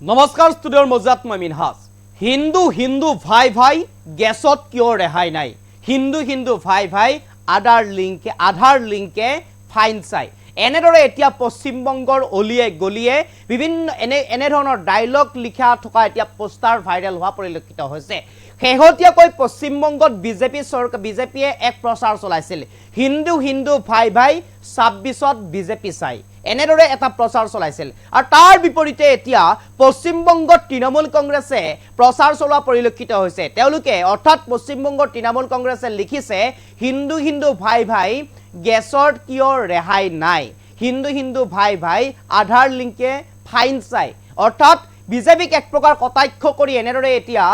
নমস্কাৰ ষ্টুডিঅ'ৰ মজাত মই মিনহাজ। হিন্দু হিন্দু ভাই ভাই গেছত কিয় ৰেহাই নাই? হিন্দু হিন্দু ভাই ভাই আধাৰ লিংকে আধাৰ লিংকে ফাইন চাই। এনেদৰে এতিয়া পশ্চিমবংগৰ অলিয়ে গলিয়ে বিভিন্ন এনে এনেধৰণৰ ডাইলগ লিখা থকা এতিয়া পোষ্টাৰ ভাইৰেল হোৱা পৰিলক্ষিত হৈছে। শেহতীয়াকৈ পশ্চিমবংগত বিজেপি চৰকাৰ বিজেপিয়ে এক প্ৰচাৰ চলাইছিল। হিন্দু হিন্দু ভাই ভাই ছাব্বিছত বিজেপি চাই। এনেদৰে এটা প্ৰচাৰ চলাইছিল। আৰু তাৰ বিপৰীতে এতিয়া পশ্চিমবংগত তৃণমূল কংগ্ৰেছে প্ৰচাৰ চলোৱা পৰিলক্ষিত হৈছে। তেওঁলোকে অৰ্থাৎ পশ্চিমবংগৰ তৃণমূল কংগ্ৰেছে লিখিছে, হিন্দু হিন্দু, ভাই ভাই গেছৰ কিয় ৰেহাই নাই? হিন্দু হিন্দু, ভাই ভাই, আধাৰ লিংকে ফাইন চাই। অৰ্থাৎ বিজেপিক এক প্ৰকাৰ কটাক্ষ কৰি এনেদৰে এতিয়া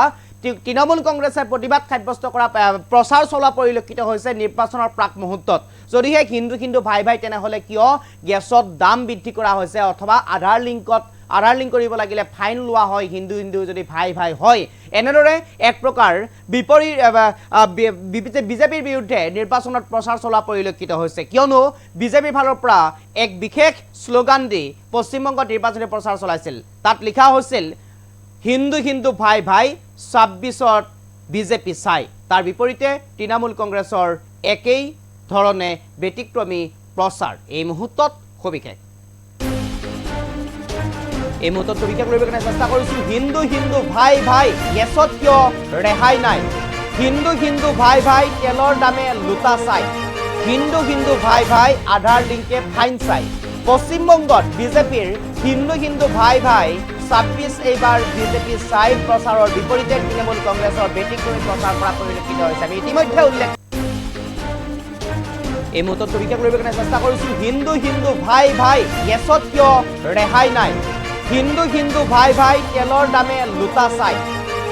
তৃণমূল কংগ্ৰেছে প্ৰতিবাদ সাব্যস্ত কৰা প্ৰচাৰ চলোৱা পৰিলক্ষিত হৈছে নিৰ্বাচনৰ প্ৰাক মুহূৰ্তত। যদিহে হিন্দু হিন্দু ভাই ভাই তেনেহ'লে কিয় গেছত দাম বৃদ্ধি কৰা হৈছে অথবা আধাৰ লিংকত আধাৰ লিংক কৰিব লাগিলে ফাইন লোৱা হয় হিন্দু হিন্দু যদি ভাই ভাই হয় এনেদৰে এক প্ৰকাৰ বিপৰীত আহ, আহ, বি- বি- বিজেপিৰ বিৰুদ্ধে নিৰ্বাচনত প্ৰচাৰ চলোৱা পৰিলক্ষিত হৈছে। কিয়নো বিজেপিৰ ফালৰ পৰা এক বিশেষ শ্লোগান দি পশ্চিমবংগত নিৰ্বাচনী প্ৰচাৰ চলাইছিল। তাত লিখা হৈছিল হিন্দু হিন্দু ভাই ভাই ছাব্বিছত বিজেপি চাই তাৰ বিপৰীতে তৃণমূল কংগ্ৰেছৰ একেই ধৰণে ব্যতিক্ৰমী প্ৰচাৰ। এই মুহূৰ্তত সবিশেষ। এই মুহূৰ্তত সবিশেষ কৰিব কাৰণে চেষ্টা কৰিছোঁ। হিন্দু হিন্দু ভাই ভাই, গেছত কিয় ৰেহাই নাই? হিন্দু হিন্দু ভাই ভাই, তেলৰ দামে লোটা চাই হিন্দু হিন্দু ভাই ভাই, আধাৰ লিংকে ফাইন চাই পশ্চিমবংগত বিজেপিৰ হিন্দু হিন্দু ভাই ভাই ছাব্বিছ এইবাৰ বিজেপি চাই প্ৰচাৰৰ বিপৰীতে তৃণমূল কংগ্ৰেছৰ ব্যতিক্ৰমী প্ৰচাৰ কৰা পৰিলক্ষিত হৈছে। আমি ইতিমধ্যে উল্লেখ এই মুহূৰ্তত পৰীক্ষা কৰিব কাৰণে চেষ্টা কৰিছোঁ। হিন্দু হিন্দু, ভাই ভাই, গেছত কিয় ৰেহাই নাই? হিন্দু হিন্দু, ভাই ভাই, তেলৰ দামে লোটা চাই।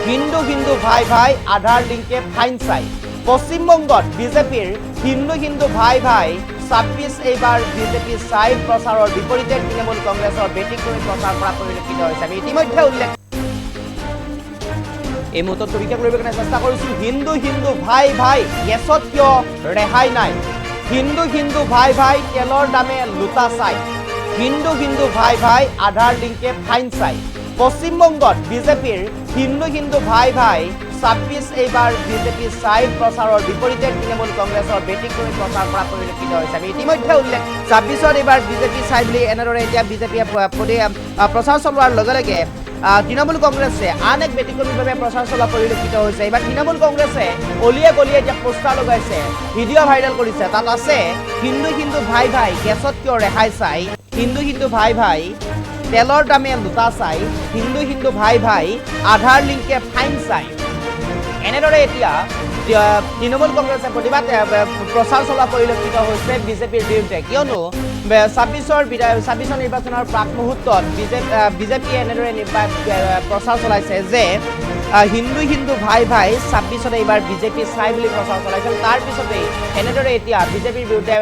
হিন্দু হিন্দু, ভাই ভাই, আধাৰ লিংকে ফাইন চাই। পশ্চিমবংগত বিজেপিৰ হিন্দু হিন্দু, ভাই ভাই ছাব্বিছ এইবাৰ বিজেপি চাই প্ৰচাৰৰ বিপৰীতে তৃণমূল কংগ্ৰেছৰ ব্যতিক্ৰমী প্ৰচাৰ কৰা পৰিলক্ষিত হৈছে। আমি ইতিমধ্যে উল্লেখ এই মুহূৰ্তত পৰীক্ষা কৰিব কাৰণে চেষ্টা কৰিছোঁ। হিন্দু হিন্দু, ভাই ভাই, গেছত কিয় ৰেহাই নাই? হিন্দু হিন্দু, ভাই ভাই, তেলৰ দামে লোটা চাই। হিন্দু হিন্দু, ভাই ভাই, আধাৰ লিংকে ফাইন চাই। পশ্চিমবংগত বিজেপিৰ হিন্দু হিন্দু, ভাই ভাই ছাব্বিছ এইবাৰ বিজেপি চাই প্ৰচাৰৰ বিপৰীতে তৃণমূল কংগ্ৰেছৰ ব্যতিক্ৰমী প্ৰচাৰ কৰা পৰিলক্ষিত হৈছে। আমি ইতিমধ্যে উল্লেখ ছাব্বিছত এইবাৰ বিজেপি চাই বুলি এনেদৰে এতিয়া বিজেপিয়ে প্ৰচাৰ চলোৱাৰ লগে লগে তৃণমূল কংগ্ৰেছে আন এক ব্যতিক্ৰমীভাৱে প্ৰচাৰ চলোৱা পৰিলক্ষিত হৈছে। এইবাৰ তৃণমূল কংগ্ৰেছে অলিয়ে গলিয়ে এতিয়া পোষ্টাৰ লগাইছে, ভিডিঅ' ভাইৰেল কৰিছে। তাত আছে, হিন্দু হিন্দু, ভাই ভাই, গেছত কিয় ৰেহাই চাই? হিন্দু হিন্দু, ভাই ভাই, তেলৰ দামে লোটা চাই। হিন্দু হিন্দু, ভাই ভাই, আধাৰ লিংকে ফাইন চাই। এনেদৰে এতিয়া তৃণমূল কংগ্ৰেছে প্ৰতিবাদ প্ৰচাৰ চলোৱা পৰিলক্ষিত হৈছে বিজেপিৰ বিৰুদ্ধে। কিয়নো ছাব্বিছৰ ছাব্বিছৰ নিৰ্বাচনৰ প্ৰাক মুহূৰ্তত বিজেপি বিজেপিয়ে এনেদৰে প্ৰচাৰ চলাইছে যে হিন্দু হিন্দু ভাই ভাই ছাব্বিছত এইবাৰ বিজেপি চাই বুলি প্ৰচাৰ চলাইছিল। তাৰ পিছতেই এনেদৰে এতিয়া বিজেপিৰ বিৰুদ্ধে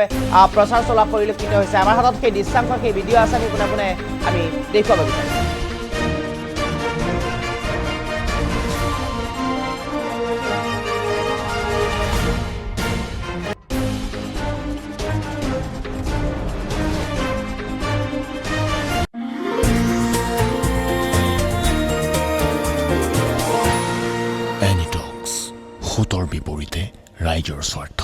প্ৰচাৰ চলোৱা পৰিলক্ষিত হৈছে। আমাৰ হাতত সেই দৃশ্যাংশ, সেই ভিডিঅ' আছে, আমি পোনে পোনে আমি দেখুৱাব বিচাৰিম সোঁতৰ বিপৰীতে ৰাইজৰ স্বাৰ্থ